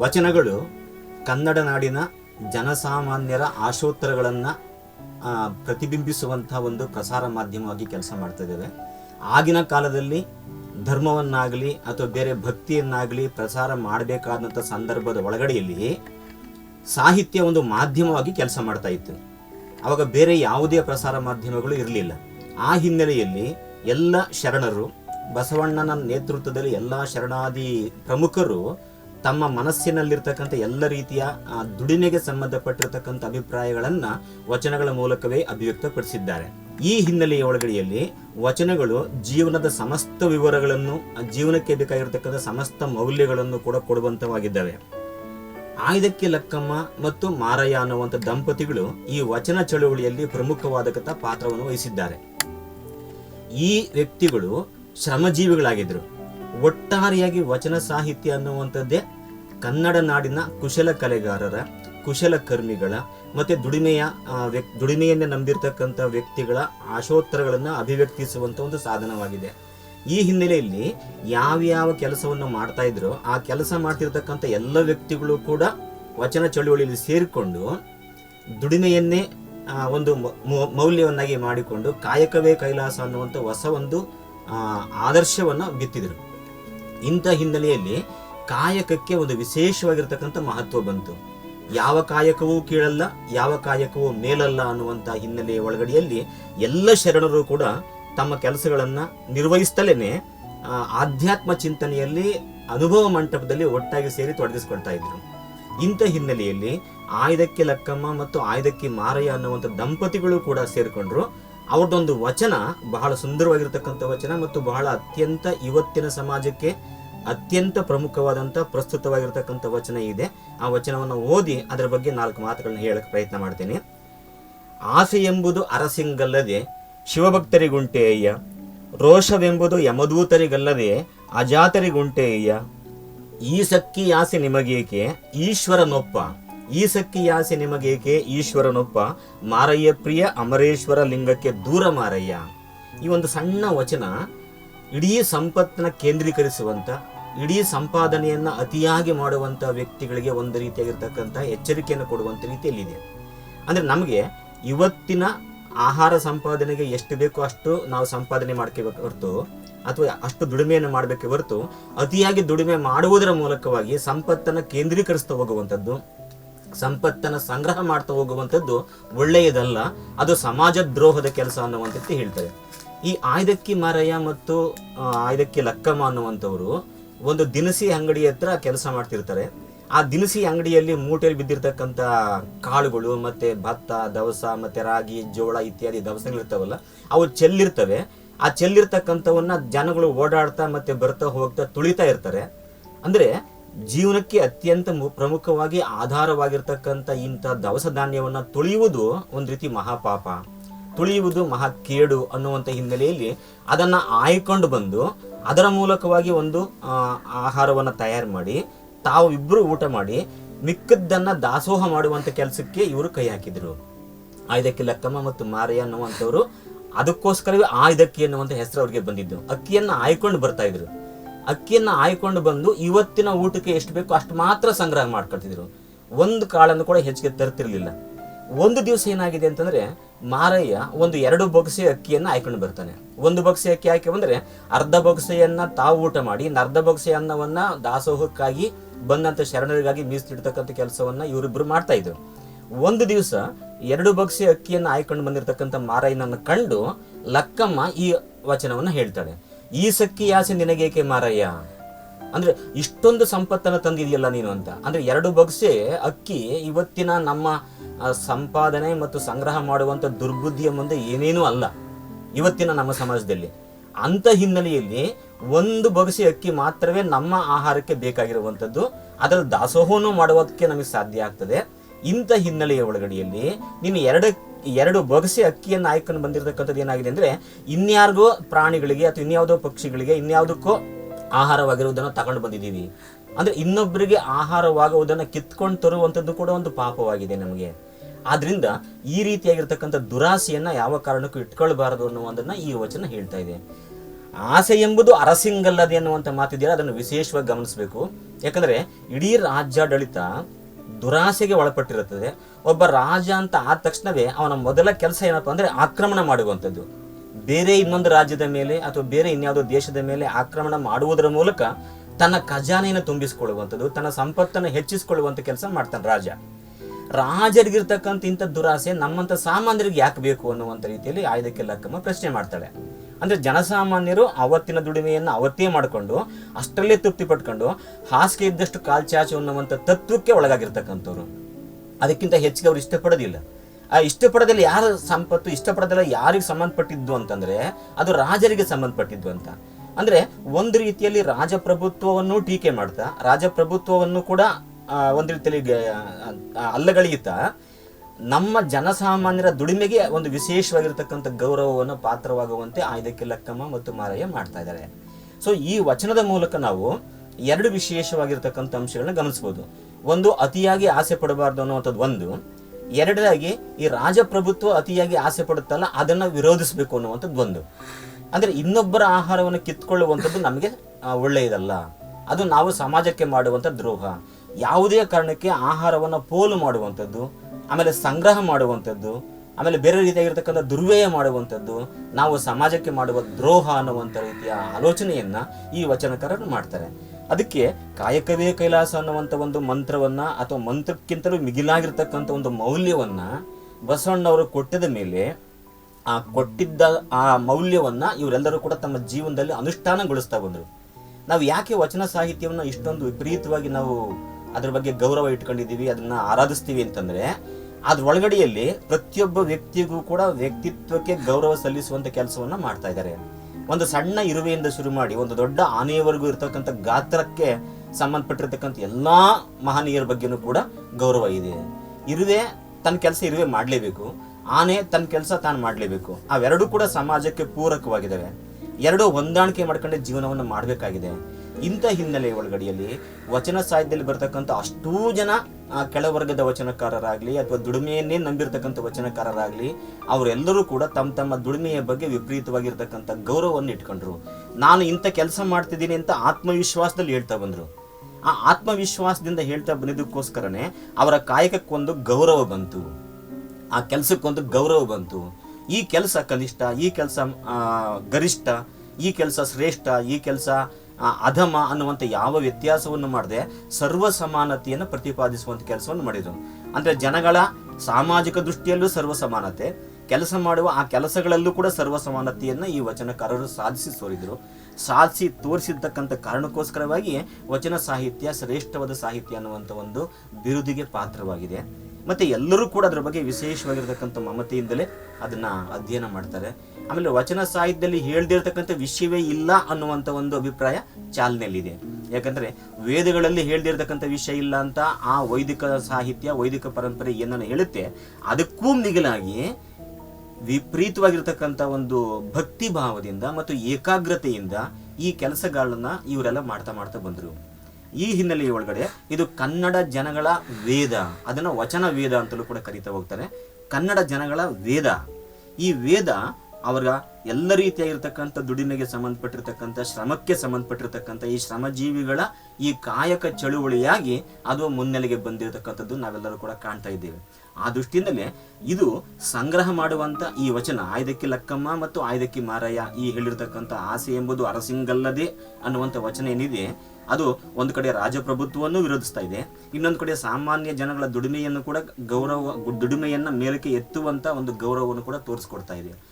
ವಚನಗಳು ಕನ್ನಡ ನಾಡಿನ ಜನಸಾಮಾನ್ಯರ ಆಶೋತ್ತರಗಳನ್ನು ಪ್ರತಿಬಿಂಬಿಸುವಂಥ ಒಂದು ಪ್ರಸಾರ ಮಾಧ್ಯಮವಾಗಿ ಕೆಲಸ ಮಾಡ್ತಾ ಆಗಿನ ಕಾಲದಲ್ಲಿ ಧರ್ಮವನ್ನಾಗಲಿ ಅಥವಾ ಬೇರೆ ಭಕ್ತಿಯನ್ನಾಗಲಿ ಪ್ರಸಾರ ಮಾಡಬೇಕಾದಂಥ ಸಂದರ್ಭದ ಒಳಗಡೆಯಲ್ಲಿ ಸಾಹಿತ್ಯ ಒಂದು ಮಾಧ್ಯಮವಾಗಿ ಕೆಲಸ ಮಾಡ್ತಾ ಇತ್ತು. ಅವಾಗ ಬೇರೆ ಯಾವುದೇ ಪ್ರಸಾರ ಮಾಧ್ಯಮಗಳು ಇರಲಿಲ್ಲ. ಆ ಹಿನ್ನೆಲೆಯಲ್ಲಿ ಎಲ್ಲ ಶರಣರು, ಬಸವಣ್ಣನ ನೇತೃತ್ವದಲ್ಲಿ ಎಲ್ಲ ಶರಣಾದಿ ಪ್ರಮುಖರು ತಮ್ಮ ಮನಸ್ಸಿನಲ್ಲಿರ್ತಕ್ಕಂಥ ಎಲ್ಲ ರೀತಿಯ ದುಡಿಮೆಗೆ ಸಂಬಂಧಪಟ್ಟಿರತಕ್ಕಂಥ ಅಭಿಪ್ರಾಯಗಳನ್ನ ವಚನಗಳ ಮೂಲಕವೇ ಅಭಿವ್ಯಕ್ತಪಡಿಸಿದ್ದಾರೆ. ಈ ಹಿನ್ನೆಲೆಯ ಒಳಗಡೆಯಲ್ಲಿ ವಚನಗಳು ಜೀವನದ ಸಮಸ್ತ ವಿವರಗಳನ್ನು ಜೀವನಕ್ಕೆ ಬೇಕಾಗಿರತಕ್ಕಂಥ ಸಮಸ್ತ ಮೌಲ್ಯಗಳನ್ನು ಕೂಡ ಕೊಡುವಂತವಾಗಿದ್ದಾವೆ. ಆಯ್ದಕ್ಕೆ ಲಕ್ಕಮ್ಮ ಮತ್ತು ಮಾರಯ್ಯ ಅನ್ನುವಂಥ ದಂಪತಿಗಳು ಈ ವಚನ ಚಳುವಳಿಯಲ್ಲಿ ಪ್ರಮುಖವಾದಕಂಥ ಪಾತ್ರವನ್ನು ವಹಿಸಿದ್ದಾರೆ. ಈ ವ್ಯಕ್ತಿಗಳು ಶ್ರಮಜೀವಿಗಳಾಗಿದ್ದರು ಒಟ್ಟಾರೆಯಾಗಿ ವಚನ ಸಾಹಿತ್ಯ ಅನ್ನುವಂಥದ್ದೇ ಕನ್ನಡ ನಾಡಿನ ಕುಶಲ ಕಲೆಗಾರರ, ಕುಶಲ ಕರ್ಮಿಗಳ ಮತ್ತೆ ದುಡಿಮೆಯ ವ್ಯಕ್ತಿ ವ್ಯಕ್- ದುಡಿಮೆಯನ್ನೇ ನಂಬಿರ್ತಕ್ಕಂಥ ವ್ಯಕ್ತಿಗಳ ಆಶೋತ್ತರಗಳನ್ನು ಅಭಿವ್ಯಕ್ತಿಸುವಂತ ಒಂದು ಸಾಧನವಾಗಿದೆ. ಈ ಹಿನ್ನೆಲೆಯಲ್ಲಿ ಯಾವ್ಯಾವ ಕೆಲಸವನ್ನು ಮಾಡ್ತಾ ಇದ್ರೋ ಆ ಕೆಲಸ ಮಾಡ್ತಿರ್ತಕ್ಕಂಥ ಎಲ್ಲ ವ್ಯಕ್ತಿಗಳು ಕೂಡ ವಚನ ಚಳುವಳಿಯಲ್ಲಿ ಸೇರಿಕೊಂಡು ದುಡಿಮೆಯನ್ನೇ ಒಂದು ಮೌಲ್ಯವನ್ನಾಗಿ ಮಾಡಿಕೊಂಡು ಕಾಯಕವೇ ಕೈಲಾಸ ಅನ್ನುವಂಥ ಹೊಸ ಒಂದು ಆದರ್ಶವನ್ನು ಬಿತ್ತಿದರು. ಇಂಥ ಹಿನ್ನೆಲೆಯಲ್ಲಿ ಕಾಯಕಕ್ಕೆ ಒಂದು ವಿಶೇಷವಾಗಿರ್ತಕ್ಕಂಥ ಮಹತ್ವ ಬಂತು. ಯಾವ ಕಾಯಕವೂ ಕೀಳಲ್ಲ, ಯಾವ ಕಾಯಕವೂ ಮೇಲಲ್ಲ ಅನ್ನುವಂಥ ಹಿನ್ನೆಲೆಯ ಒಳಗಡೆಯಲ್ಲಿ ಎಲ್ಲ ಶರಣರು ಕೂಡ ತಮ್ಮ ಕೆಲಸಗಳನ್ನು ನಿರ್ವಹಿಸ್ತಲೇ ಆಧ್ಯಾತ್ಮ ಚಿಂತನೆಯಲ್ಲಿ ಅನುಭವ ಮಂಟಪದಲ್ಲಿ ಒಟ್ಟಾಗಿ ಸೇರಿ ತೊಡಗಿಸಿಕೊಳ್ತಾ ಇದ್ರು. ಇಂಥ ಹಿನ್ನೆಲೆಯಲ್ಲಿ ಆಯ್ದಕ್ಕೆ ಲಕ್ಕಮ್ಮ ಮತ್ತು ಆಯ್ದಕ್ಕೆ ಮಾರಯ್ಯ ಅನ್ನುವಂಥ ದಂಪತಿಗಳು ಕೂಡ ಸೇರಿಕೊಂಡ್ರು. ಅವ್ರದ್ದೊಂದು ವಚನ ಬಹಳ ಸುಂದರವಾಗಿರತಕ್ಕಂಥ ವಚನ ಮತ್ತು ಬಹಳ ಅತ್ಯಂತ ಇವತ್ತಿನ ಸಮಾಜಕ್ಕೆ ಅತ್ಯಂತ ಪ್ರಮುಖವಾದಂಥ ಪ್ರಸ್ತುತವಾಗಿರತಕ್ಕಂಥ ವಚನ ಇದೆ. ಆ ವಚನವನ್ನು ಓದಿ ಅದರ ಬಗ್ಗೆ ನಾಲ್ಕು ಮಾತುಗಳನ್ನ ಹೇಳಕ್ಕೆ ಪ್ರಯತ್ನ ಮಾಡ್ತೇನೆ. ಆಸೆ ಎಂಬುದು ಅರಸಿಂಗಲ್ಲದೆ ಶಿವಭಕ್ತರಿಗುಂಟೆ ಅಯ್ಯ ರೋಷವೆಂಬುದು ಯಮದೂತರಿಗಲ್ಲದೆ ಅಯ್ಯ ಈ ಸಕ್ಕಿ ಆಸೆ ನಿಮಗೇಕೆ? ಈಶ್ವರನೊಪ್ಪ. ಈ ಸಕ್ಕಿ ಆಸೆ ನಿಮಗೇಕೆ ಈಶ್ವರನೊಪ್ಪ ಮಾರಯ್ಯ ಪ್ರಿಯ, ಅಮರೇಶ್ವರ ಲಿಂಗಕ್ಕೆ ದೂರ ಮಾರಯ್ಯ. ಈ ಒಂದು ಸಣ್ಣ ವಚನ ಇಡೀ ಸಂಪತ್ತನ್ನ ಕೇಂದ್ರೀಕರಿಸುವಂತ, ಇಡೀ ಸಂಪಾದನೆಯನ್ನ ಅತಿಯಾಗಿ ಮಾಡುವಂತ ವ್ಯಕ್ತಿಗಳಿಗೆ ಒಂದು ರೀತಿಯಾಗಿರ್ತಕ್ಕಂಥ ಎಚ್ಚರಿಕೆಯನ್ನು ಕೊಡುವಂತ ರೀತಿಯಲ್ಲಿದೆ. ಅಂದ್ರೆ ನಮಗೆ ಇವತ್ತಿನ ಆಹಾರ ಸಂಪಾದನೆಗೆ ಎಷ್ಟು ಬೇಕೋ ಅಷ್ಟು ನಾವು ಸಂಪಾದನೆ ಮಾಡ್ಕೋಬೇಕು ಹೊರತು, ಅಥವಾ ಅಷ್ಟು ದುಡಿಮೆಯನ್ನು ಮಾಡಬೇಕೆ ಹೊರತು, ಅತಿಯಾಗಿ ದುಡಿಮೆ ಮಾಡುವುದರ ಮೂಲಕವಾಗಿ ಸಂಪತ್ತನ್ನು ಕೇಂದ್ರೀಕರಿಸ್ತಾ ಹೋಗುವಂಥದ್ದು. ಸಂಪತ್ತನ್ನು ಸಂಗ್ರಹ ಮಾಡ್ತಾ ಹೋಗುವಂಥದ್ದು ಒಳ್ಳೆಯದಲ್ಲ, ಅದು ಸಮಾಜ ದ್ರೋಹದ ಕೆಲಸ ಅನ್ನುವಂಥದ್ದು ಹೇಳ್ತಾರೆ. ಈ ಆಯ್ದಕ್ಕಿ ಮಾರಯ್ಯ ಮತ್ತು ಆಯ್ದಕ್ಕಿ ಲಕ್ಕಮ್ಮ ಅನ್ನುವಂಥವ್ರು ಒಂದು ದಿನಸಿ ಅಂಗಡಿ ಹತ್ರ ಕೆಲಸ ಮಾಡ್ತಿರ್ತಾರೆ. ಆ ದಿನಸಿ ಅಂಗಡಿಯಲ್ಲಿ ಮೂಟೆಯಲ್ಲಿ ಬಿದ್ದಿರ್ತಕ್ಕಂಥ ಕಾಳುಗಳು ಮತ್ತೆ ಭತ್ತ, ದವಸ ಮತ್ತೆ ರಾಗಿ, ಜೋಳ ಇತ್ಯಾದಿ ದವಸಗಳಿರ್ತಾವಲ್ಲ, ಅವು ಚೆಲ್ಲಿರ್ತವೆ. ಆ ಚೆಲ್ಲಿರ್ತಕ್ಕಂಥವನ್ನ ಜನಗಳು ಓಡಾಡ್ತಾ ಮತ್ತೆ ಬರ್ತಾ ಹೋಗ್ತಾ ತುಳಿತಾ ಇರ್ತಾರೆ. ಅಂದ್ರೆ ಜೀವನಕ್ಕೆ ಅತ್ಯಂತ ಪ್ರಮುಖವಾಗಿ ಆಧಾರವಾಗಿರ್ತಕ್ಕಂಥ ಇಂಥ ದವಸ ಧಾನ್ಯವನ್ನು ತುಳಿಯುವುದು ಒಂದು ರೀತಿ ಮಹಾಪಾಪ. ತುಳಿಯುವುದು ಮಹಾ ಕೇಡು ಅನ್ನುವಂಥ ಹಿನ್ನೆಲೆಯಲ್ಲಿ ಅದನ್ನ ಆಯ್ಕೊಂಡು ಬಂದು ಅದರ ಮೂಲಕವಾಗಿ ಒಂದು ಆಹಾರವನ್ನು ಆಹಾರವನ್ನ ತಯಾರು ಮಾಡಿ, ತಾವು ಇಬ್ಬರು ಊಟ ಮಾಡಿ, ಮಿಕ್ಕದ್ದನ್ನ ದಾಸೋಹ ಮಾಡುವಂತ ಕೆಲಸಕ್ಕೆ ಇವರು ಕೈ ಹಾಕಿದ್ರು. ಆಯ್ದಕ್ಕಿ ಲಕ್ಕಮ್ಮ ಮತ್ತು ಮಾರಯ್ಯ ಅನ್ನುವಂಥವ್ರು ಅದಕ್ಕೋಸ್ಕರವೇ ಆಯ್ದಕ್ಕಿ ಅನ್ನುವಂಥ ಹೆಸರು ಅವ್ರಿಗೆ ಬಂದಿದ್ದು. ಅಕ್ಕಿಯನ್ನು ಆಯ್ಕೊಂಡು ಬರ್ತಾ ಇದ್ರು. ಅಕ್ಕಿಯನ್ನ ಆಯ್ಕೊಂಡು ಬಂದು ಇವತ್ತಿನ ಊಟಕ್ಕೆ ಎಷ್ಟು ಬೇಕೋ ಅಷ್ಟು ಮಾತ್ರ ಸಂಗ್ರಹ ಮಾಡ್ಕೊಳ್ತಿದ್ರು. ಒಂದು ಕಾಳನ್ನು ಕೂಡ ಹೆಚ್ಚಿಗೆ ತರ್ತಿರ್ಲಿಲ್ಲ. ಒಂದು ದಿವಸ ಏನಾಗಿದೆ ಅಂತಂದ್ರೆ ಮಾರಯ್ಯ ಒಂದು ಎರಡು ಬೊಗಸೆ ಅಕ್ಕಿಯನ್ನ ಆಯ್ಕೊಂಡು ಬರ್ತಾನೆ. ಒಂದು ಬೊಗಸೆ ಅಕ್ಕಿ ಹಾಕಿ ಬಂದ್ರೆ ಅರ್ಧ ಬೊಗಸೆಯನ್ನು ತಾವು ಊಟ ಮಾಡಿ, ಇನ್ನು ಅರ್ಧ ಬೊಗಸೆ ಅನ್ನವನ್ನ ದಾಸೋಹಕ್ಕಾಗಿ ಬಂದಂತ ಶರಣರಿಗಾಗಿ ಮೀಸಲಿಡ್ತಕ್ಕಂಥ ಕೆಲಸವನ್ನ ಇವರಿಬ್ಬರು ಮಾಡ್ತಾ ಇದ್ರು. ಒಂದು ದಿವಸ ಎರಡು ಬಗ್ಸೆ ಅಕ್ಕಿಯನ್ನು ಆಯ್ಕೊಂಡು ಬಂದಿರತಕ್ಕಂಥ ಮಾರಯ್ಯನನ್ನು ಕಂಡು ಲಕ್ಕಮ್ಮ ಈ ವಚನವನ್ನು ಹೇಳ್ತಾಳೆ. ಈ ಸಕ್ಕಿ ಆಸೆ ನಿನಗೇಕೆ ಮಾರಯ್ಯ? ಅಂದ್ರೆ ಇಷ್ಟೊಂದು ಸಂಪತ್ತನ್ನು ತಂದಿದೆಯಲ್ಲ ನೀನು ಅಂತ. ಅಂದ್ರೆ ಎರಡು ಬಗ್ಸೆ ಅಕ್ಕಿ ಇವತ್ತಿನ ನಮ್ಮ ಸಂಪಾದನೆ ಮತ್ತು ಸಂಗ್ರಹ ಮಾಡುವಂತ ದುರ್ಬುದ್ಧಿಯ ಮುಂದೆ ಏನೇನೂ ಅಲ್ಲ. ಇವತ್ತಿನ ನಮ್ಮ ಸಮಾಜದಲ್ಲಿ. ಅಂತ ಹಿನ್ನೆಲೆಯಲ್ಲಿ ಒಂದು ಬಗಸೆ ಅಕ್ಕಿ ಮಾತ್ರವೇ ನಮ್ಮ ಆಹಾರಕ್ಕೆ ಬೇಕಾಗಿರುವಂಥದ್ದು. ಅದರ ದಾಸೋಹವನ್ನು ಮಾಡುವುದಕ್ಕೆ ನಮಗೆ ಸಾಧ್ಯ ಆಗ್ತದೆ. ಇಂಥ ಹಿನ್ನೆಲೆಯ ಒಳಗಡೆಯಲ್ಲಿ ನೀನು ಎರಡು ಎರಡು ಬಗಸೆ ಅಕ್ಕಿಯನ್ನು ಆಯ್ಕೊಂಡು ಬಂದಿರತಕ್ಕಂಥದ್ದು ಏನಾಗಿದೆ ಅಂದರೆ ಇನ್ಯಾರಿಗೋ ಪ್ರಾಣಿಗಳಿಗೆ ಅಥವಾ ಇನ್ಯಾವುದೋ ಪಕ್ಷಿಗಳಿಗೆ ಇನ್ಯಾವುದಕ್ಕೋ ಆಹಾರವಾಗಿರುವುದನ್ನು ತಗೊಂಡು ಬಂದಿದ್ದೀವಿ. ಅಂದರೆ ಇನ್ನೊಬ್ಬರಿಗೆ ಆಹಾರವಾಗುವುದನ್ನು ಕಿತ್ಕೊಂಡು ತರುವಂಥದ್ದು ಕೂಡ ಒಂದು ಪಾಪವಾಗಿದೆ ನಮಗೆ. ಆದ್ರಿಂದ ಈ ರೀತಿಯಾಗಿರ್ತಕ್ಕಂಥ ದುರಾಸೆಯನ್ನು ಯಾವ ಕಾರಣಕ್ಕೂ ಇಟ್ಕೊಳ್ಬಾರದು ಅನ್ನುವುದನ್ನ ಈ ವಚನ ಹೇಳ್ತಾ ಇದೆ. ಆಸೆ ಎಂಬುದು ಅರಸಿಂಗಲ್ಲದೆ ಅನ್ನುವಂಥ ಮಾತಿದೆಯಲ್ಲ, ಅದನ್ನು ವಿಶೇಷವಾಗಿ ಗಮನಿಸಬೇಕು. ಯಾಕಂದ್ರೆ ಇಡೀ ರಾಜ್ಯಾಡಳಿತ ದುರಾಸೆಗೆ ಒಳಪಟ್ಟಿರುತ್ತದೆ. ಒಬ್ಬ ರಾಜ ಅಂತ ಆದ ತಕ್ಷಣವೇ ಅವನ ಮೊದಲ ಕೆಲಸ ಏನಪ್ಪಾ ಅಂದ್ರೆ ಆಕ್ರಮಣ ಮಾಡುವಂಥದ್ದು. ಬೇರೆ ಇನ್ನೊಂದು ರಾಜ್ಯದ ಮೇಲೆ ಅಥವಾ ಬೇರೆ ಇನ್ಯಾವುದೋ ದೇಶದ ಮೇಲೆ ಆಕ್ರಮಣ ಮಾಡುವುದರ ಮೂಲಕ ತನ್ನ ಖಜಾನೆಯನ್ನು ತುಂಬಿಸಿಕೊಳ್ಳುವಂಥದ್ದು, ತನ್ನ ಸಂಪತ್ತನ್ನು ಹೆಚ್ಚಿಸಿಕೊಳ್ಳುವಂಥ ಕೆಲಸ ಮಾಡ್ತಾನೆ ರಾಜ. ರಾಜರಿಗಿರ್ತಕ್ಕಂಥ ಇಂಥ ದುರಾಸೆ ನಮ್ಮಂಥ ಸಾಮಾನ್ಯರಿಗೆ ಯಾಕೆ ಬೇಕು ಅನ್ನುವಂಥ ರೀತಿಯಲ್ಲಿ ಆಯ್ದಕ್ಕೆ ಲಕ್ಕಮ್ಮ ಪ್ರಶ್ನೆ ಮಾಡ್ತಾಳೆ. ಅಂದ್ರೆ ಜನಸಾಮಾನ್ಯರು ಅವತ್ತಿನ ದುಡಿಮೆಯನ್ನು ಅವತ್ತೇ ಮಾಡಿಕೊಂಡು, ಅಷ್ಟರಲ್ಲೇ ತೃಪ್ತಿ ಪಟ್ಕೊಂಡು ಹಾಸಿಗೆ ಇದ್ದಷ್ಟು ಕಾಲ್ಚಾಚು ಅನ್ನುವಂಥ ತತ್ವಕ್ಕೆ ಒಳಗಾಗಿರ್ತಕ್ಕಂಥವ್ರು. ಅದಕ್ಕಿಂತ ಹೆಚ್ಚಿಗೆ ಅವ್ರು ಇಷ್ಟಪಡೋದಿಲ್ಲ. ಆ ಇಷ್ಟಪಡೋದಿಲ್ಲ ಯಾರ ಸಂಪತ್ತು, ಇಷ್ಟಪಡೋದಿಲ್ಲ ಯಾರಿಗೆ ಸಂಬಂಧಪಟ್ಟಿದ್ದು ಅಂತಂದ್ರೆ, ಅದು ರಾಜರಿಗೆ ಸಂಬಂಧಪಟ್ಟಿದ್ದು ಅಂತ. ಅಂದ್ರೆ ಒಂದು ರೀತಿಯಲ್ಲಿ ರಾಜಪ್ರಭುತ್ವವನ್ನು ಟೀಕೆ ಮಾಡ್ತಾ, ರಾಜಪ್ರಭುತ್ವವನ್ನು ಕೂಡ ಒಂದು ರೀತಿಯಲ್ಲಿ ಅಲ್ಲಗಳೆಯುತ್ತಾ ನಮ್ಮ ಜನಸಾಮಾನ್ಯರ ದುಡಿಮೆಗೆ ಒಂದು ವಿಶೇಷವಾಗಿರ್ತಕ್ಕಂಥ ಗೌರವವನ್ನು ಪಾತ್ರವಾಗುವಂತೆ ಆಯ್ದಕ್ಕೆ ಲಕ್ಕಮ್ಮ ಮತ್ತು ಮಾರಯ್ಯ ಮಾಡ್ತಾ ಇದ್ದಾರೆ. ಸೊ ಈ ವಚನದ ಮೂಲಕ ನಾವು ಎರಡು ವಿಶೇಷವಾಗಿರ್ತಕ್ಕಂಥ ಅಂಶಗಳನ್ನ ಗಮನಿಸಬಹುದು ಒಂದು, ಅತಿಯಾಗಿ ಆಸೆ ಪಡಬಾರ್ದು ಅನ್ನುವಂಥದ್ದು ಒಂದು. ಎರಡರಾಗಿ ಈ ರಾಜಪ್ರಭುತ್ವ ಅತಿಯಾಗಿ ಆಸೆ ಪಡುತ್ತಲ್ಲ, ಅದನ್ನ ವಿರೋಧಿಸಬೇಕು ಅನ್ನುವಂಥದ್ದು ಒಂದು. ಅಂದ್ರೆ ಇನ್ನೊಬ್ಬರ ಆಹಾರವನ್ನು ಕಿತ್ಕೊಳ್ಳುವಂಥದ್ದು ನಮಗೆ ಒಳ್ಳೆಯದಲ್ಲ. ಅದು ನಾವು ಸಮಾಜಕ್ಕೆ ಮಾಡುವಂಥ ದ್ರೋಹ. ಯಾವುದೇ ಕಾರಣಕ್ಕೆ ಆಹಾರವನ್ನು ಪೋಲು ಮಾಡುವಂಥದ್ದು, ಆಮೇಲೆ ಸಂಗ್ರಹ ಮಾಡುವಂಥದ್ದು, ಆಮೇಲೆ ಬೇರೆ ರೀತಿಯಾಗಿರ್ತಕ್ಕಂಥ ದುರ್ವ್ಯಯ ಮಾಡುವಂಥದ್ದು, ನಾವು ಸಮಾಜಕ್ಕೆ ಮಾಡುವ ದ್ರೋಹ ಅನ್ನುವಂಥ ರೀತಿಯ ಆಲೋಚನೆಯನ್ನ ಈ ವಚನಕಾರರು ಮಾಡ್ತಾರೆ. ಅದಕ್ಕೆ ಕಾಯಕವೇ ಕೈಲಾಸ ಅನ್ನುವಂಥ ಒಂದು ಮಂತ್ರವನ್ನ ಅಥವಾ ಮಂತ್ರಕ್ಕಿಂತಲೂ ಮಿಗಿಲಾಗಿರ್ತಕ್ಕಂಥ ಒಂದು ಮೌಲ್ಯವನ್ನ ಬಸವಣ್ಣವರು ಕೊಟ್ಟಿದ ಮೇಲೆ ಆ ಕೊಟ್ಟಿದ್ದ ಆ ಮೌಲ್ಯವನ್ನ ಇವರೆಲ್ಲರೂ ಕೂಡ ತಮ್ಮ ಜೀವನದಲ್ಲಿ ಅನುಷ್ಠಾನಗೊಳಿಸ್ತಾ ಬಂದರು. ನಾವು ಯಾಕೆ ವಚನ ಸಾಹಿತ್ಯವನ್ನು ಇಷ್ಟೊಂದು ವಿಪರೀತವಾಗಿ ನಾವು ಅದ್ರ ಬಗ್ಗೆ ಗೌರವ ಇಟ್ಕೊಂಡಿದ್ದೀವಿ, ಅದನ್ನ ಆರಾಧಿಸ್ತೀವಿ ಅಂತಂದ್ರೆ ಅದ್ರ ಒಳಗಡೆಯಲ್ಲಿ ಪ್ರತಿಯೊಬ್ಬ ವ್ಯಕ್ತಿಗೂ ಕೂಡ ವ್ಯಕ್ತಿತ್ವಕ್ಕೆ ಗೌರವ ಸಲ್ಲಿಸುವಂತ ಕೆಲಸವನ್ನ ಮಾಡ್ತಾ ಇದ್ದಾರೆ. ಒಂದು ಸಣ್ಣ ಇರುವೆಯಿಂದ ಶುರು ಮಾಡಿ ಒಂದು ದೊಡ್ಡ ಆನೆಯವರೆಗೂ ಇರತಕ್ಕಂಥ ಗಾತ್ರಕ್ಕೆ ಸಂಬಂಧಪಟ್ಟಿರತಕ್ಕಂಥ ಎಲ್ಲಾ ಮಹನೀಯರ ಬಗ್ಗೆನೂ ಕೂಡ ಗೌರವ ಇದೆ. ಇರುವೆ ತನ್ನ ಕೆಲಸ ಇರುವೆ ಮಾಡಲೇಬೇಕು. ಆನೆ ತನ್ನ ಕೆಲಸ ತಾನು ಮಾಡಲೇಬೇಕು. ಅವೆರಡೂ ಕೂಡ ಸಮಾಜಕ್ಕೆ ಪೂರಕವಾಗಿದ್ದಾವೆ. ಎರಡು ಹೊಂದಾಣಿಕೆ ಮಾಡ್ಕೊಂಡೆ ಜೀವನವನ್ನು ಮಾಡಬೇಕಾಗಿದೆ. ಇಂಥ ಹಿನ್ನೆಲೆ ಒಳಗಡೆಯಲ್ಲಿ ವಚನ ಸಾಹಿತ್ಯದಲ್ಲಿ ಬರ್ತಕ್ಕಂಥ ಅಷ್ಟೂ ಜನ ಕೆಳವರ್ಗದ ವಚನಕಾರರಾಗಲಿ ಅಥವಾ ದುಡಿಮೆಯನ್ನೇ ನಂಬಿರ್ತಕ್ಕಂಥ ವಚನಕಾರರಾಗಲಿ, ಅವರೆಲ್ಲರೂ ಕೂಡ ತಮ್ಮ ತಮ್ಮ ದುಡಿಮೆಯ ಬಗ್ಗೆ ವಿಪರೀತವಾಗಿರ್ತಕ್ಕಂಥ ಗೌರವವನ್ನು ಇಟ್ಕೊಂಡ್ರು. ನಾನು ಇಂಥ ಕೆಲಸ ಮಾಡ್ತಿದ್ದೀನಿ ಅಂತ ಆತ್ಮವಿಶ್ವಾಸದಲ್ಲಿ ಹೇಳ್ತಾ ಬಂದರು. ಆ ಆತ್ಮವಿಶ್ವಾಸದಿಂದ ಹೇಳ್ತಾ ಬಂದಿದ್ದಕ್ಕೋಸ್ಕರನೇ ಅವರ ಕಾಯಕಕ್ಕೊಂದು ಗೌರವ ಬಂತು. ಆ ಕೆಲಸಕ್ಕೊಂದು ಗೌರವ ಬಂತು. ಈ ಕೆಲಸ ಕನಿಷ್ಠ, ಈ ಕೆಲಸ ಗರಿಷ್ಠ, ಈ ಕೆಲಸ ಶ್ರೇಷ್ಠ, ಈ ಕೆಲಸ ಅಧಮ ಅನ್ನುವಂಥ ಯಾವ ವ್ಯತ್ಯಾಸವನ್ನು ಮಾಡದೆ ಸರ್ವ ಸಮಾನತೆಯನ್ನು ಪ್ರತಿಪಾದಿಸುವಂಥ ಕೆಲಸವನ್ನು ಮಾಡಿದರು. ಅಂದರೆ ಜನಗಳ ಸಾಮಾಜಿಕ ದೃಷ್ಟಿಯಲ್ಲೂ ಸರ್ವ ಸಮಾನತೆ, ಕೆಲಸ ಮಾಡುವ ಆ ಕೆಲಸಗಳಲ್ಲೂ ಕೂಡ ಸರ್ವ ಸಮಾನತೆಯನ್ನು ಈ ವಚನಕಾರರು ಸಾಧಿಸಿ ತೋರಿದರು ಸಾಧಿಸಿ ತೋರಿಸಿದ್ದಕ್ಕಂಥ ಕಾರಣಕ್ಕೋಸ್ಕರವಾಗಿ ವಚನ ಸಾಹಿತ್ಯ ಶ್ರೇಷ್ಠವಾದ ಸಾಹಿತ್ಯ ಅನ್ನುವಂಥ ಒಂದು ಬಿರುದಿಗೆ ಪಾತ್ರವಾಗಿದೆ. ಮತ್ತೆ ಎಲ್ಲರೂ ಕೂಡ ಅದ್ರ ಬಗ್ಗೆ ವಿಶೇಷವಾಗಿರ್ತಕ್ಕಂಥ ಮಮತೆಯಿಂದಲೇ ಅದನ್ನ ಅಧ್ಯಯನ ಮಾಡ್ತಾರೆ. ಆಮೇಲೆ ವಚನ ಸಾಹಿತ್ಯದಲ್ಲಿ ಹೇಳ್ದಿರ್ತಕ್ಕಂಥ ವಿಷಯವೇ ಇಲ್ಲ ಅನ್ನುವಂಥ ಒಂದು ಅಭಿಪ್ರಾಯ ಚಾಲನೆಯಲ್ಲಿದೆ. ಯಾಕಂದ್ರೆ ವೇದಗಳಲ್ಲಿ ಹೇಳ್ದಿರ್ತಕ್ಕಂಥ ವಿಷಯ ಇಲ್ಲ ಅಂತ ಆ ವೈದಿಕ ಸಾಹಿತ್ಯ, ವೈದಿಕ ಪರಂಪರೆ ಏನನ್ನು ಹೇಳುತ್ತೆ, ಅದಕ್ಕೂ ಮಿಗಿಲಾಗಿ ವಿಪರೀತವಾಗಿರ್ತಕ್ಕಂಥ ಒಂದು ಭಕ್ತಿ ಭಾವದಿಂದ ಮತ್ತು ಏಕಾಗ್ರತೆಯಿಂದ ಈ ಕೆಲಸಗಳನ್ನ ಇವರೆಲ್ಲ ಮಾಡ್ತಾ ಮಾಡ್ತಾ ಬಂದರು. ಈ ಹಿನ್ನೆಲೆಯ ಒಳಗಡೆ ಇದು ಕನ್ನಡ ಜನಗಳ ವೇದ. ಅದನ್ನ ವಚನ ವೇದ ಅಂತಲೂ ಕೂಡ ಕರೀತಾ ಹೋಗ್ತಾರೆ. ಕನ್ನಡ ಜನಗಳ ವೇದ. ಈ ವೇದ ಅವರ ಎಲ್ಲ ರೀತಿಯಾಗಿರ್ತಕ್ಕಂಥ ದುಡಿಮೆಗೆ ಸಂಬಂಧಪಟ್ಟಿರ್ತಕ್ಕಂಥ, ಶ್ರಮಕ್ಕೆ ಸಂಬಂಧಪಟ್ಟಿರ್ತಕ್ಕಂಥ, ಈ ಶ್ರಮಜೀವಿಗಳ ಈ ಕಾಯಕ ಚಳುವಳಿಯಾಗಿ ಅದು ಮುನ್ನೆಲೆಗೆ ಬಂದಿರತಕ್ಕಂಥದ್ದು ನಾವೆಲ್ಲರೂ ಕೂಡ ಕಾಣ್ತಾ ಇದ್ದೇವೆ. ಆ ದೃಷ್ಟಿಯಿಂದಲೇ ಇದು ಸಂಗ್ರಹ ಮಾಡುವಂತ ಈ ವಚನ, ಆಯ್ದಕ್ಕಿ ಲಕ್ಕಮ್ಮ ಮತ್ತು ಆಯ್ದಕ್ಕಿ ಮಾರಯ್ಯ ಈ ಹೇಳಿರ್ತಕ್ಕಂಥ ಆಸೆ ಎಂಬುದು ಅರಸಿಂಗಲ್ಲದೆ ಅನ್ನುವಂಥ ವಚನ ಏನಿದೆ ಅದು ಒಂದು ಕಡೆ ರಾಜಪ್ರಭುತ್ವವನ್ನು ವಿರೋಧಿಸ್ತಾ ಇದೆ. ಇನ್ನೊಂದು ಕಡೆ ಸಾಮಾನ್ಯ ಜನಗಳ ದುಡಿಮೆಯನ್ನು ಕೂಡ ಗೌರವ, ದುಡಿಮೆಯನ್ನು ಮೇಲಕ್ಕೆ ಎತ್ತುವಂತ ಒಂದು ಗೌರವವನ್ನು ಕೂಡ ತೋರಿಸ್ಕೊಡ್ತಾ ಇದೆ.